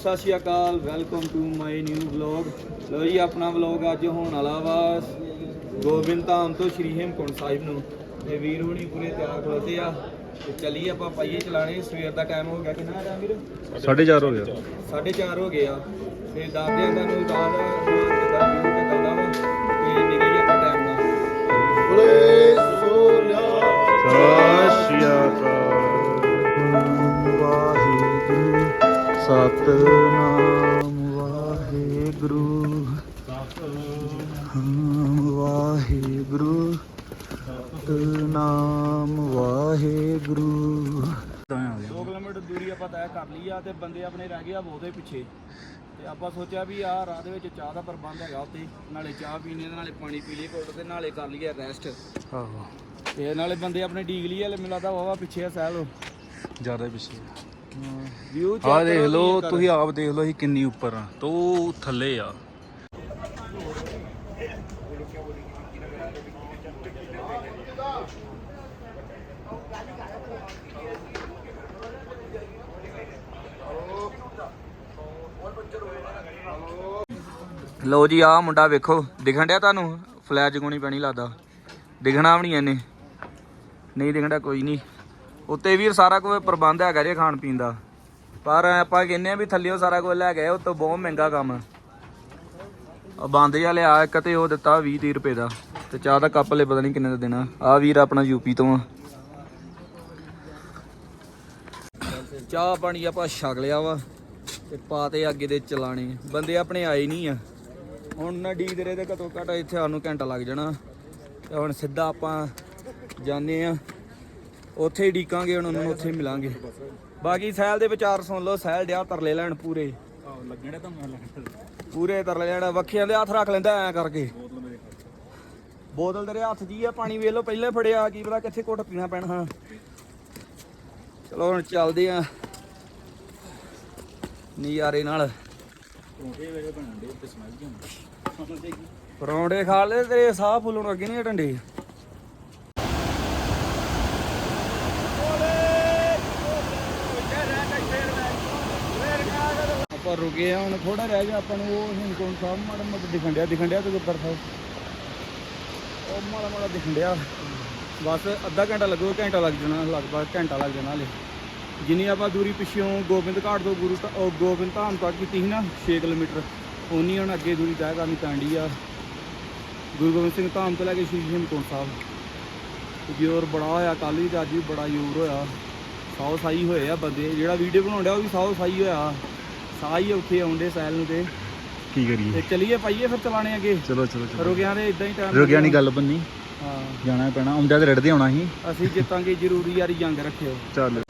ਸਤਿ ਸ਼੍ਰੀ ਅਕਾਲ welcome to my new vlog ਲੋ ਜੀ ਆਪਣਾ ਵਲੌਗ ਅੱਜ ਹੋਣ ਵਾਲਾ ਵਾ ਗੋਬਿੰਦ ਧਾਮ ਤੋਂ ਸ਼੍ਰੀ ਹੇਮਕੁੰਟ ਸਾਹਿਬ ਨੂੰ। ਤੇ ਵੀਰ ਹੁਣੀ ਪੂਰੇ ਤਿਆਰ ਖਲੋਤੇ ਆ। ਤੇ ਚੱਲੀਏ ਆਪਾਂ ਪਾਈਏ ਚਲਾਣੇ। ਸਵੇਰ ਦਾ ਟਾਈਮ ਹੋ ਗਿਆ ਕਿੰਨਾ ਟਾਈਮ ਵੀਰ? 4:30 ਹੋ ਗਿਆ। 4:30 ਹੋ ਗਏ ਆ। ਤੇ ਦਾਦਿਆਂ ਦਾ ਨੂੰ ਦਾਦ ਸਤਨਾਮ ਵਾਹਿਗੁਰੂ। ਹਮ ਵਾਹਿਗੁਰੂ। ਸਤਨਾਮ ਵਾਹਿਗੁਰੂ। 2 ਕਿਲੋਮੀਟਰ ਦੂਰੀ ਆਪਾਂ ਤੈਅ ਕਰ ਲਈ ਆ ਤੇ ਬੰਦੇ ਆਪਣੇ ਰਹਿ ਗਏ ਆ ਬਹੁਤੇ ਪਿੱਛੇ। ਤੇ ਆਪਾਂ ਸੋਚਿਆ ਵੀ ਆ ਰਾਹ ਦੇ ਵਿੱਚ ਚਾਹ ਦਾ ਪ੍ਰਬੰਧ ਹੈਗਾ ਉੱਤੇ ਨਾਲੇ ਚਾਹ ਪੀਣੀ ਤੇ ਨਾਲੇ ਪਾਣੀ ਪੀ ਲਈਏ ਘੁੱਟ ਤੇ ਨਾਲੇ ਕਰ ਲਈਏ ਰੈਸਟ ਆਹੋ। ਤੇ ਨਾਲੇ ਬੰਦੇ ਆਪਣੇ ਡੀਕ ਲਈ ਹਲੇ ਮੈਨੂੰ ਲੱਗਦਾ ਵਾਵਾ ਪਿੱਛੇ ਆ ਸਹਿਲ। ਜ਼ਿਆਦਾ ਪਿੱਛੇ ਵਿਊ ਆਹ ਦੇਖ ਲਓ ਤੁਸੀਂ ਆਪ ਦੇਖ ਲਓ ਅਸੀਂ ਕਿੰਨੀ ਉੱਪਰ ਆ। ਤੋ ਥੱਲੇ ਆ। ਲਓ ਜੀ ਆਹ ਮੁੰਡਾ ਵੇਖੋ ਦਿਖਣ ਡਿਆ ਤੁਹਾਨੂੰ? ਫਲੈਸ਼ ਜਗਾਉਣੀ ਪੈਣੀ ਲੱਗਦਾ। ਦਿਖਣਾ ਵੀ ਨਹੀਂ ਇਹਨੇ। ਨਹੀਂ ਦਿਖਣ ਕੋਈ ਨਹੀਂ। ਉੱਤੇ ਵੀਰ ਸਾਰਾ ਕੁਝ ਪ੍ਰਬੰਧ ਹੈਗਾ ਜੇ ਖਾਣ ਪੀਣ ਦਾ। ਪਰ ਆਪਾਂ ਕਹਿੰਨੇ ਆ ਵੀ ਥੱਲਿਓ ਸਾਰਾ ਕੁਝ ਲੈ ਗਏ ਉਹ ਬਹੁਤ ਮਹਿੰਗਾ ਕੰਮ। ਆ ਬੰਦ ਜਿਹਾ ਲਿਆ, ਇੱਕ ਤੇ ਉਹ ਦਿੱਤਾ 20 30 ਰੁਪਏ ਦਾ, ਤੇ ਚਾਹ ਦਾ ਕੱਪ ਲੈ ਪਤਾ ਨਹੀਂ ਕਿੰਨੇ ਦਾ ਦੇਣਾ। ਆ ਵੀਰ ਆਪਣਾ ਯੂਪੀ ਤੋਂ ਆ। ਚਾਹ ਪਾਣੀ ਆਪਾਂ ਛਕ ਲਿਆ ਵਾ, ਤੇ ਪਾਤੇ ਅੱਗੇ ਦੇ ਚਲਾਣੇ। ਬੰਦੇ ਆਪਣੇ ਆਏ ਨਹੀਂ ਆ। ਹੁਣ ਨਾ ਡੀਕ ਰਹੇ ਤੇ ਘਟੋ ਘਟ ਇੱਥੇ ਸਾਨੂੰ ਘੰਟਾ ਲੱਗ ਜਾਣਾ। ਤੇ ਹੁਣ ਸਿੱਧਾ ਆਪਾਂ ਜਾਣੇ ਆ। ਉੱਥੇ ਹੀ ਡੀਕਾਂਗੇ ਹੁਣ ਉਹਨਾਂ ਨੂੰ ਉੱਥੇ ਹੀ ਮਿਲਾਂਗੇ। ਬਾਕੀ ਸਹਿਲ ਦੇ ਵਿਚਾਰ ਸੁਣ ਲਓ ਸਹਿਲ ਡਿਆ ਤਰਲੇ ਲੈਣ ਪੂਰੇ। ਲੱਗਣੇ ਤਾਂ ਮੈਂ ਪੂਰੇ ਤਰਲੇ ਲੈਣ ਵੱਖੀਆਂ ਦੇ ਹੱਥ ਰੱਖ ਲੈਂਦਾ ਐ ਕਰਕੇ। ਬੋਤਲ ਤੇਰੇ ਹੱਥ ਹੀ ਆ ਪਾਣੀ ਵੇਖ ਲਓ ਪਹਿਲੇ ਫੜਿਆ ਕੀ ਪਤਾ ਕਿੱਥੇ ਘੁੱਟ ਪੀਣਾ ਪੈਣਾ। ਹਾਂ ਚਲੋ ਹੁਣ ਚੱਲਦੇ ਆ। ਨਜ਼ਾਰੇ ਨਾਲ। ਪਰੌਂਠੇ ਖਾ ਲੈ ਤੇਰੇ ਸਾਹ ਫੁੱਲਣ ਅੱਗੇ ਨਹੀਂ ਡੰਡੇ। ਆਪਾਂ ਰੁਕੇ ਆ ਹੁਣ ਥੋੜਾ ਰਹਿ ਗਿਆ ਆਪਾਂ ਨੂੰ, ਉਹ ਹਿੰਦਕੋਟ ਸਾਹਿਬ ਮਾੜਾ ਮੋਟਾ ਦਿਖਣ ਡਿਆ ਦਿਖਣ ਡਿਆ ਤੇ ਗੁਰਦਰ ਸਾਹਿਬ। ਉਹ ਮਾੜਾ ਮਾੜਾ ਦਿਖਣ ਡਿਆ। ਬਸ ਅੱਧਾ ਘੰਟਾ ਲੱਗੂ ਘੰਟਾ ਲੱਗ ਜਾਣਾ, ਲਗਭਗ ਘੰਟਾ ਲੱਗ ਜਾਣਾ ਹਲੇ। ਜਿੰਨੀ ਆਪਾਂ ਦੂਰੀ ਪਿੱਛੋਂ ਗੋਬਿੰਦ ਘਾਟ ਤੋਂ ਗੁਰੂ ਗੋਬਿੰਦ ਧਾਮ ਤੱਕ ਕੀਤੀ ਸੀ ਨਾ 6 ਕਿਲੋਮੀਟਰ ਉਨੀ ਹੁਣ ਅੱਗੇ ਦੂਰੀ ਤੈਅ ਕਰਨੀ ਪੈਂਦੀ ਆ। ਗੁਰੂ ਗੋਬਿੰਦ ਸਿੰਘ ਧਾਮ ਤੋਂ ਲੈ ਕੇ ਸ਼੍ਰੀ ਹੇਮਕੁੰਟ ਸਾਹਿਬ। ਜੋਰ ਬੜਾ ਹੋਇਆ ਕੱਲ ਵੀ ਅੱਜ ਵੀ ਬੜਾ ਜ਼ੋਰ ਹੋਇਆ। ਸਾਉ ਸਾਈ ਹੋਏ ਆ ਬੰਦੇ, ਜਿਹੜਾ ਵੀਡੀਓ ਬਣਾਉਣ ਡਿਆ ਉਹ ਵੀ ਸਾਉ ਸਾਈ ਹੋਇਆ। ਸਾਈ ਉੱਥੇ ਆਉਂਦੇ ਸੈਲ ਨੂੰ ਤੇ। ਕੀ ਕਰੀਏ? ਤੇ ਚਲੀਏ ਪਾਈਏ ਫਿਰ ਚਲਾਣੇ ਅੱਗੇ। ਚਲੋ ਚਲੋ ਚਲੋ। ਰੁਕਿਆਂ ਦੇ ਇਦਾਂ ਹੀ ਟਾਈਮ ਰੁਕਿਆ ਨਹੀਂ ਗੱਲ ਬੰਨੀ। ਹਾਂ। ਜਾਣਾ ਪੈਣਾ। ਆਉਂਦਿਆਂ ਤੇ ਰੜਦੇ ਆਉਣਾ ਸੀ। ਅਸੀਂ ਜਿੱਤਾਂਗੇ ਜ਼ਰੂਰੀ ਯਾਰੀ ਜੰਗ ਰੱਖਿਓ। ਚੱਲ।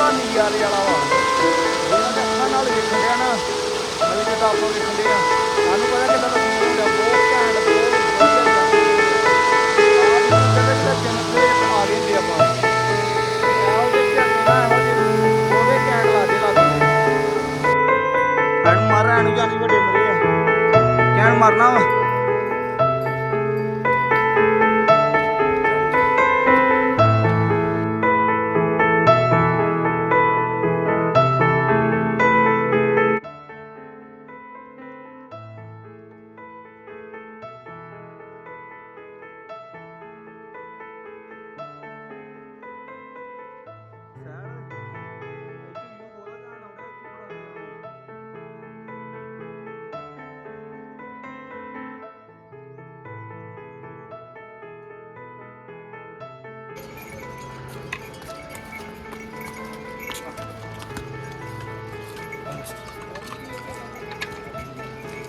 ਪੂਰਾ ਨਜ਼ਾਰੇ ਵਾਲਾ ਵਾ। ਇਹਨਾਂ ਦੇ ਅੱਖਾਂ ਨਾਲ ਵੇਖਣ ਡਿਆ ਨਾ ਮਤਲਬ ਜਿੱਦਾਂ ਆਪਾਂ ਵੇਖਣ ਡਿਆ ਸਾਨੂੰ ਪਤਾ ਕਿੱਦਾਂ ਦਾ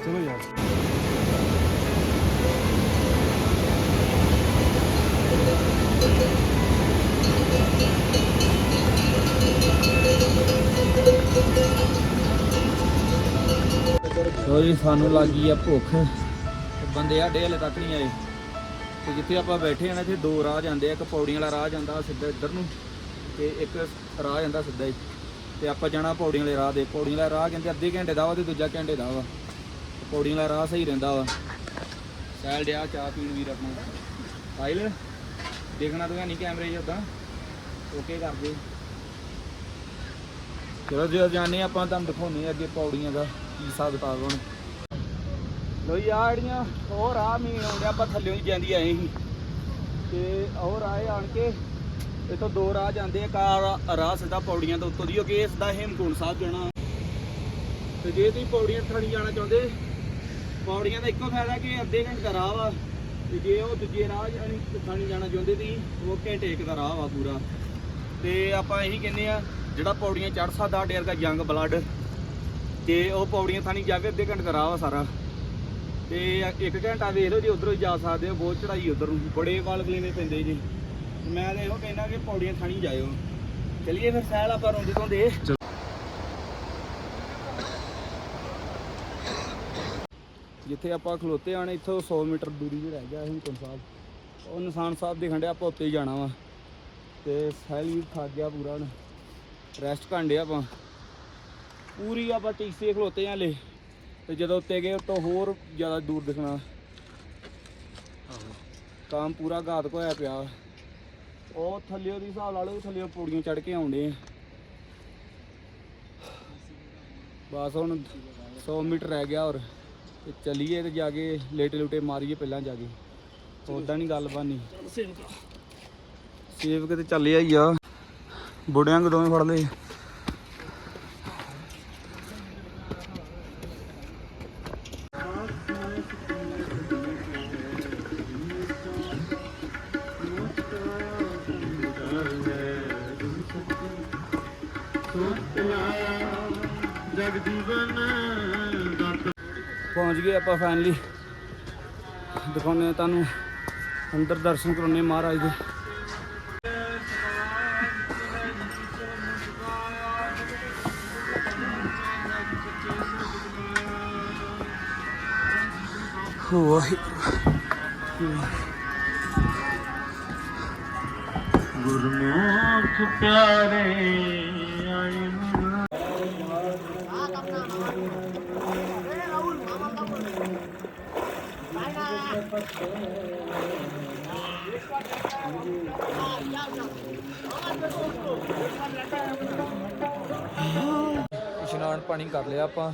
ਚਲੋ ਯਾਰ। ਲੋ ਜੀ, ਸਾਨੂੰ ਲੱਗੀ ਆ ਭੁੱਖ। ਤੇ ਬੰਦੇ ਸਾਡੇ ਹਲੇ ਤੱਕ ਨਹੀਂ ਆਏ। ਤੇ ਜਿੱਥੇ ਆਪਾਂ ਬੈਠੇ ਆ ਨਾ, ਇੱਥੇ ਦੋ ਰਾਹ ਜਾਂਦੇ ਆ। ਇੱਕ ਪੌੜੀਆਂ ਵਾਲਾ ਰਾਹ ਜਾਂਦਾ ਸਿੱਧਾ ਇੱਧਰ ਨੂੰ, ਤੇ ਇੱਕ ਰਾਹ ਜਾਂਦਾ ਸਿੱਧਾ ਹੀ। ਤੇ ਆਪਾਂ ਜਾਣਾ ਪੌੜੀਆਂ ਵਾਲੇ ਰਾਹ ਦੇ ਪੌੜੀਆਂ ਵਾਲਾ ਰਾਹ ਕਹਿੰਦੇ ਅੱਧੇ ਘੰਟੇ ਦਾ ਵਾ ਤੇ ਦੂਜਾ ਘੰਟੇ ਦਾ ਵਾ। ਪੌੜੀਆਂ ਵਾਲਾ ਰਾਹ ਸਹੀ ਰਹਿੰਦਾ ਵਾ। ਸੈਲ ਡਿਆ ਚਾਹ ਪੀਣ ਵੀਰ ਆਪਣਾ ਫਾਈਲ, ਦੇਖਣਾ ਤਾਂ ਨਹੀਂ ਕੈਮਰੇ 'ਚ ਉਦਾਂ ਓਕੇ ਕਰ ਦੇ ਚਲੋ ਜੇ ਜਾਣੇ ਆਪਾਂ ਤੁਹਾਨੂੰ ਦਿਖਾਉਣੇ ਅੱਗੇ ਪੌੜੀਆਂ ਦਾ ਕੀ ਹਿਸਾਬ ਕਿਤਾਬ ਹੁਣ। ਲੋ ਯਾਰ ਜਿਹੜੀਆਂ ਉਹ ਰਾਹ ਮੀ ਆਉਂਦੇ ਆਪਾਂ ਥੱਲੇ ਹੀ ਜਾਂਦੀ ਆਏ ਸੀ। ਤੇ ਉਹ ਰਾਹ ਆਣ ਕੇ, ਇਥੋਂ ਦੋ ਰਾਹ ਜਾਂਦੇ ਆ ਕਾਰ ਰਾਹ ਸਿੱਧਾ ਪੌੜੀਆਂ ਤੋਂ ਉੱਤੋਂ ਦੀ ਹੋ ਕੇ ਸਿੱਧਾ ਹੇਮਕੁੰਟ ਸਾਹਿਬ ਜਾਣਾ। ਤੇ ਜੇ ਤੁਸੀਂ ਪੌੜੀਆਂ ਥਣੀ ਜਾਣਾ ਚਾਹੁੰਦੇ ਪੌੜੀਆਂ ਦਾ ਇੱਕੋ ਫਾਇਦਾ ਕਿ ਅੱਧੇ ਘੰਟੇ ਦਾ ਰਾਹ ਵਾ, ਤੇ ਜੇ ਉਹ ਦੂਜੇ ਰਾਹ ਜਾਣੀ, ਥਣੀ ਜਾਣਾ ਚਾਹੁੰਦੇ ਤੁਸੀਂ, ਉਹ ਘੰਟੇ ਇੱਕ ਦਾ ਰਾਹ ਵਾ ਪੂਰਾ। ਤੇ ਆਪਾਂ ਇਹੀ ਕਹਿੰਦੇ ਆ, ਜਿਹੜਾ ਪੌੜੀਆਂ ਚੜ ਸਕਦਾ ਡੇਰ ਦਾ ਯੰਗ ਬਲੱਡ ਤੇ ਉਹ ਪੌੜੀਆਂ ਥਾਣੀ ਜਾਵੇ, ਅੱਧੇ ਘੰਟੇ ਦਾ ਰਾਹ ਵਾ ਸਾਰਾ। ਤੇ ਇੱਕ ਘੰਟਾ ਵੇਖ ਲਓ ਜੇ ਉਧਰੋਂ ਜਾ ਸਕਦੇ ਹੋ, ਬਹੁਤ ਚੜਾਈ ਉਧਰ ਨੂੰ, ਬੜੇ ਵਾਲ ਗਲੀਨੇ ਪੈਂਦੇ ਜੀ। ਮੈਂ ਤਾਂ ਇਹੋ ਕਹਿੰਦਾ ਕਿ ਪੌੜੀਆਂ ਥਾਣੀ ਜਾਇਓ। ਚਲਿਏ ਫਿਰ ਸਹਿਲ ਆਪਾਂ ਰੋਂਦੇ ਤੋਂ ਦੇ ਜਿੱਥੇ ਆਪਾਂ ਖਲੋਤੇ ਆਣੇ, ਇੱਥੋਂ 100 ਮੀਟਰ ਦੂਰੀ 'ਤੇ ਰਹਿ ਗਿਆ ਹਿੰਕਨ ਸਾਹਿਬ ਉਹ ਨਿਸ਼ਾਨ ਸਾਹਿਬ ਦੇ ਖੰਡੇ ਆਪਾਂ ਉੱਤੇ ਹੀ ਜਾਣਾ ਵਾ। ਤੇ ਸੈਲ ਵੀ ਥੱਕ ਗਿਆ ਪੂਰਾ ਹੁਣ। ਰੈਸਟ ਕਰਦੇ ਆਪਾਂ। ਪੂਰੀ ਆਪਾਂ ਟੀਸੇ ਖਲੋਤੇ ਆ ਲੈ ਤੇ ਜਦੋਂ ਉੱਤੇ ਗਏ, ਉਤੋਂ ਹੋਰ ਜ਼ਿਆਦਾ ਦੂਰ ਦਿਖਣਾ। ਕੰਮ ਪੂਰਾ ਘਾਤਕ ਹੋਇਆ ਪਿਆ ਉਹ ਥੱਲੇ ਦੀ ਹਿਸਾਬ ਲਾ ਲਓ, ਥੱਲਿਓ ਪੌੜੀਆਂ ਚੜ ਕੇ ਆਉਂਦੇ ਆ। ਬਸ ਹੁਣ 100 ਮੀਟਰ ਰਹਿ ਗਿਆ ਹੋਰ। ਤੇ ਚੱਲੀਏ ਤੇ ਜਾ ਕੇ ਲੇਟੇ ਲੁਟੇ ਮਾਰੀਏ ਪਹਿਲਾਂ ਜਾ ਕੇ। ਉਦਾਂ ਨਹੀਂ ਗੱਲ ਬਾਨੀ। ਸੇਵਕ ਤੇ ਚੱਲਿਆ ਹੀ ਆ। ਬੁੜਿਆਂ ਕੋ ਦੋਵੇਂ ਫੜ ਲਏ? ਪਹੁੰਚ ਗਏ ਆਪਾਂ ਫਾਈਨਲੀ ਦਿਖਾਉਂਦੇ ਹਾਂ ਤੁਹਾਨੂੰ। ਅੰਦਰ ਦਰਸ਼ਨ ਕਰਾਉਣੇ ਮਹਾਰਾਜ ਦੇ। ਗੁਰਮੁਖ ਪਿਆਰੇ। ਇਸ਼ਨਾਨ ਪਾਣੀ ਕਰ ਲਿਆ ਆਪਾਂ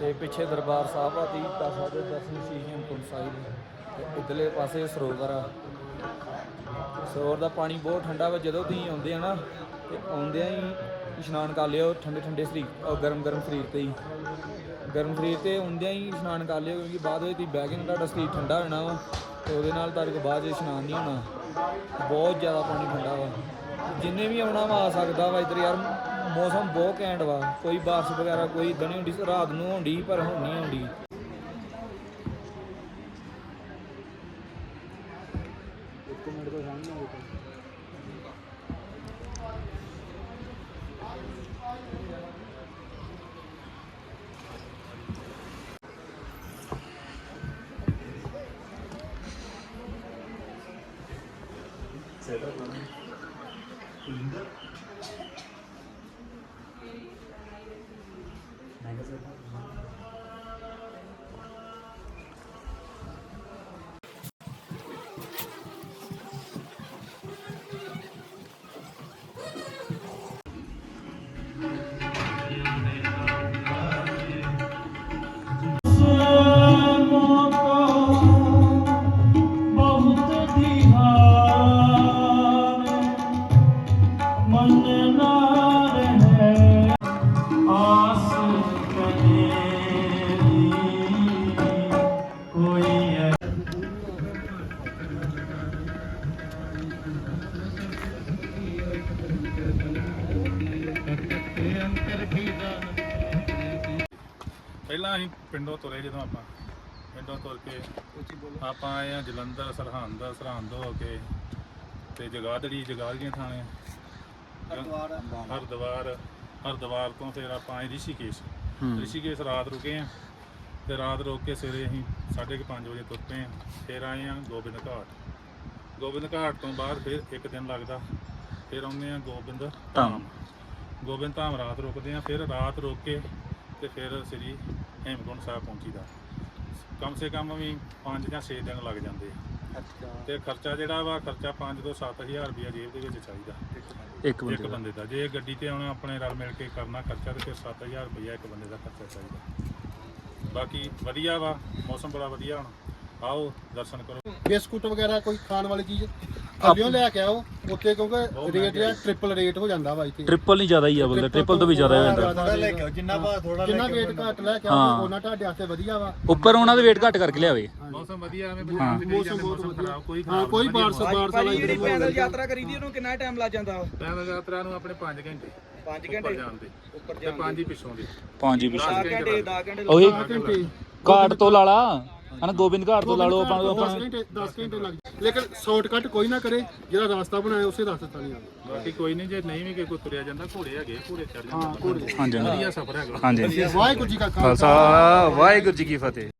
ਤੇ ਪਿੱਛੇ ਦਰਬਾਰ ਸਾਹਿਬ ਆ ਦੀ ਕਰ ਸਕਦੇ ਦਰਸ਼ਨ ਸ਼੍ਰੀ ਹੇਮਕੁੰਟ ਸਾਹਿਬ ਤੇ ਇਧਰਲੇ ਪਾਸੇ ਸਰੋਵਰ ਆ। ਸਰੋਵਰ ਦਾ ਪਾਣੀ ਬਹੁਤ ਠੰਡਾ ਵਾ, ਜਦੋਂ ਤੁਸੀਂ ਆਉਂਦੇ ਆ ਨਾ, ਤੇ ਆਉਂਦਿਆਂ ਹੀ ਇਸ਼ਨਾਨ ਕਰ ਲਿਓ ਠੰਡੇ ਠੰਡੇ ਸਰੀਰ ਗਰਮ ਗਰਮ ਸਰੀਰ ਤੇ ਹੀ। ਗਰਮ ਸਰੀਰ ਤੇ ਹੁੰਦਿਆਂ ਹੀ ਇਸ਼ਨਾਨ ਕਰ ਲਿਓ ਕਿਉਂਕਿ ਬਾਅਦ ਵਿੱਚ ਤੁਸੀਂ ਬਹਿ ਕੇ ਨਾ ਤੁਹਾਡਾ ਸਰੀਰ ਠੰਡਾ ਹੋਣਾ ਵਾ ਤੇ ਉਹਦੇ ਨਾਲ ਤੁਹਾਡੇ ਕੋਲ ਬਾਅਦ 'ਚ ਇਸ਼ਨਾਨ ਨਹੀਂ ਹੋਣਾ। ਬਹੁਤ ਜ਼ਿਆਦਾ ਪਾਣੀ ਠੰਡਾ ਵਾ। ਜਿੰਨੇ ਵੀ ਆਉਣਾ ਵਾ ਆ ਸਕਦਾ ਵਾ ਇੱਧਰ ਯਾਰ, ਮੌਸਮ ਬਹੁਤ ਘੈਂਟ ਵਾ। ਕੋਈ ਬਾਰਿਸ਼ ਵਗੈਰਾ, ਕੋਈ ਇਦਾਂ ਨਹੀਂ ਹੁੰਦੀ, ਰਾਤ ਨੂੰ ਹੁੰਦੀ ਪਰ ਹੁਣ ਨਹੀਂ ਹੁੰਦੀ ਪਹਿਲਾਂ ਅਸੀਂ ਪਿੰਡੋਂ ਤੁਰੇ ਜਦੋਂ ਆਪਾਂ। ਪਿੰਡੋਂ ਤੁਰ ਕੇ ਆਪਾਂ ਆਏ ਆ ਜਲੰਧਰ, ਸਰਹੰਦ ਸਰਹੰਦ ਹੋ ਕੇ ਤੇ ਜਗਾਦੜੀ ਜਗਾਦੜੀਆਂ ਥਾਣੇ। ਹਰਦੁਆਰ ਹਰਦੁਆਰ ਤੋਂ ਫਿਰ ਆਪਾਂ ਆਏ ਰਿਸ਼ੀਕੇਸ਼। ਰਿਸ਼ੀਕੇਸ਼ ਰਾਤ ਰੁਕੇ ਆ। ਤੇ ਰਾਤ ਰੋਕ ਕੇ ਸਵੇਰੇ ਅਸੀਂ 5:30 ਵਜੇ ਤੁਰ ਪਏ ਹਾਂ ਫਿਰ ਆਏ ਹਾਂ ਗੋਬਿੰਦ ਘਾਟ। ਗੋਬਿੰਦ ਘਾਟ ਤੋਂ ਬਾਅਦ ਫਿਰ ਇੱਕ ਦਿਨ ਲੱਗਦਾ। ਫਿਰ ਆਉਂਦੇ ਹਾਂ ਗੋਬਿੰਦ ਧਾਮ। ਗੋਬਿੰਦ ਧਾਮ ਰਾਤ ਰੁਕਦੇ ਹਾਂ ਫਿਰ ਰਾਤ ਰੁਕ ਕੇ ਤੇ ਫਿਰ ਸ੍ਰੀ ਹੇਮਕੁੰਟ ਸਾਹਿਬ ਪਹੁੰਚੀਦਾ। ਕਮ ਸੇ ਕਮ ਵੀ 5 ਜਾਂ 6 ਦਿਨ ਲੱਗ ਜਾਂਦੇ ਆ। ਤੇ ਖਰਚਾ ਜਿਹੜਾ ਵਾ ਖਰਚਾ 5 ਤੋਂ 7000 ਰੁਪਇਆ ਜੇਬ ਦੇ ਵਿੱਚ ਚਾਹੀਦਾ। ਇੱਕ ਇੱਕ ਬੰਦੇ ਦਾ। ਬੰਦੇ ਦਾ। ਜੇ ਗੱਡੀ ਤੇ ਆਉਣਾ ਆਪਣੇ ਰਲ ਮਿਲ ਕੇ ਕਰਨਾ ਖਰਚਾ ਤੇ ਫਿਰ 7000 ਰੁਪਇਆ ਇੱਕ ਬੰਦੇ ਦਾ ਖਰਚਾ ਚਾਹੀਦਾ। ਬਾਕੀ ਵਧੀਆ ਵਾ ਮੌਸਮ ਬੜਾ ਵਧੀਆ ਹੁਣ। ਆਓ ਦਰਸ਼ਨ ਕਰੋ। ਬਿਸਕੁਟ ਵਗੈਰਾ ਕੋਈ ਖਾਣ ਵਾਲੀ ਚੀਜ਼? ਥੱਲਿਓਂ ਲੈ ਕੇ ਆਓ। ਉੱਤੇ ਕਿਉਂਕਿ ਰੇਟ ਜਿਹੜਾ ਟ੍ਰਿਪਲ ਰੇਟ ਹੋ ਜਾਂਦਾ ਵਾ ਇੱਥੇ। ਟ੍ਰਿਪਲ ਨਹੀਂ ਜ਼ਿਆਦਾ ਹੀ ਆ ਬੋਲਦਾ ਟ੍ਰਿਪਲ ਤੋਂ ਵੀ ਜ਼ਿਆਦਾ ਹੋ ਜਾਂਦਾ। ਥੋੜਾ ਲੈ ਕੇ ਆਓ ਜਿੰਨਾ ਬਾ ਥੋੜਾ ਜਿੰਨਾ ਰੇਟ ਘੱਟ ਲੈ ਕੇ ਹਾਂ। ਆਓ ਉਹਨਾਂ ਤੁਹਾਡੇ ਵਾਸਤੇ ਵਧੀਆ ਵਾ। ਉੱਪਰ ਉਹਨਾਂ ਦੇ ਵੇਟ ਘੱਟ ਕਰਕੇ ਲਿਆਵੇ। ਮੌਸਮ ਵਧੀਆ ਐਵੇਂ ਪੰਜਾਬ ਦੇ ਮੌਸਮ ਬਹੁਤ ਮੌਸਮ ਵਧੀਆ। ਖਰਾਬ ਕੋਈ ਹਾਂ ਖਰਾਬ ਕੋਈ ਨਹੀਂ, ਬਾਰਸ ਬਾਰਸ ਵਾਲਾ ਭਾਜੀ ਜਿਹੜੀ ਇੱਧਰ ਪੈਦਲ ਯਾਤਰਾ ਕਰੀਦੀ ਉਹਨੂੰ ਕਿੰਨਾ ਟਾਈਮ ਲੱਗ ਜਾਂਦਾ ਪੈਦਲ ਯਾਤਰਾ ਨੂੰ ਆਪਣੇ 5 ਘੰਟੇ। 5 ਉੱਪਰ ਘੰਟੇ? ਜਾਣ ਦੇ। ਉੱਪਰ ਤੇ 5 ਹੀ ਪਿੱਛੋਂ ਦੇ। ਪੰਜ ਵੀ 10 ਘੰਟੇ 10 ਘੰਟੇ ਉਹੀ ਘੰਟੇ। ਘਾਟ ਤੋਂ ਲਾ ਲਾ ਹਨਾ ਗੋਬਿੰਦ ਘਾਟ ਤੋਂ ਲਾ ਲਓ ਆਪਾਂ 10 ਆਪਾਂ ਘੰਟੇ 10 ਘੰਟੇ ਲੱਗ ਜਾਂਦੇ। ਲੇਕਿਨ ਸ਼ਾਰਟਕਟ ਕੋਈ ਨਾ ਕਰੇ ਜਿਹੜਾ ਰਾਸਤਾ ਬਣਾਇਆ ਉਸੇ ਰਸਤੇ ਤਾਂ ਨਹੀਂ ਆਉਂਦਾ। ਬਾਕੀ ਕੋਈ ਨਹੀਂ ਜੇ ਨਹੀਂ ਵੀ ਕਿ ਕੋਈ ਤੁਰਿਆ ਜਾਂਦਾ ਘੋੜੇ ਹੈਗੇ ਘੋੜੇ ਚੜ ਹਾਂ ਜਾਂਦਾ ਘੋੜੇ। ਹਾਂਜੀ ਹਾਂਜੀ। ਵਧੀਆ ਸਫ਼ਰ ਹੈਗਾ। ਹਾਂਜੀ। ਵਾਹਿਗੁਰੂ ਜੀ ਕਾ ਖਾਲਸਾ। ਖਾਲਸਾ ਵਾਹਿਗੁਰੂ ਜੀ ਕੀ ਫਤਿਹ।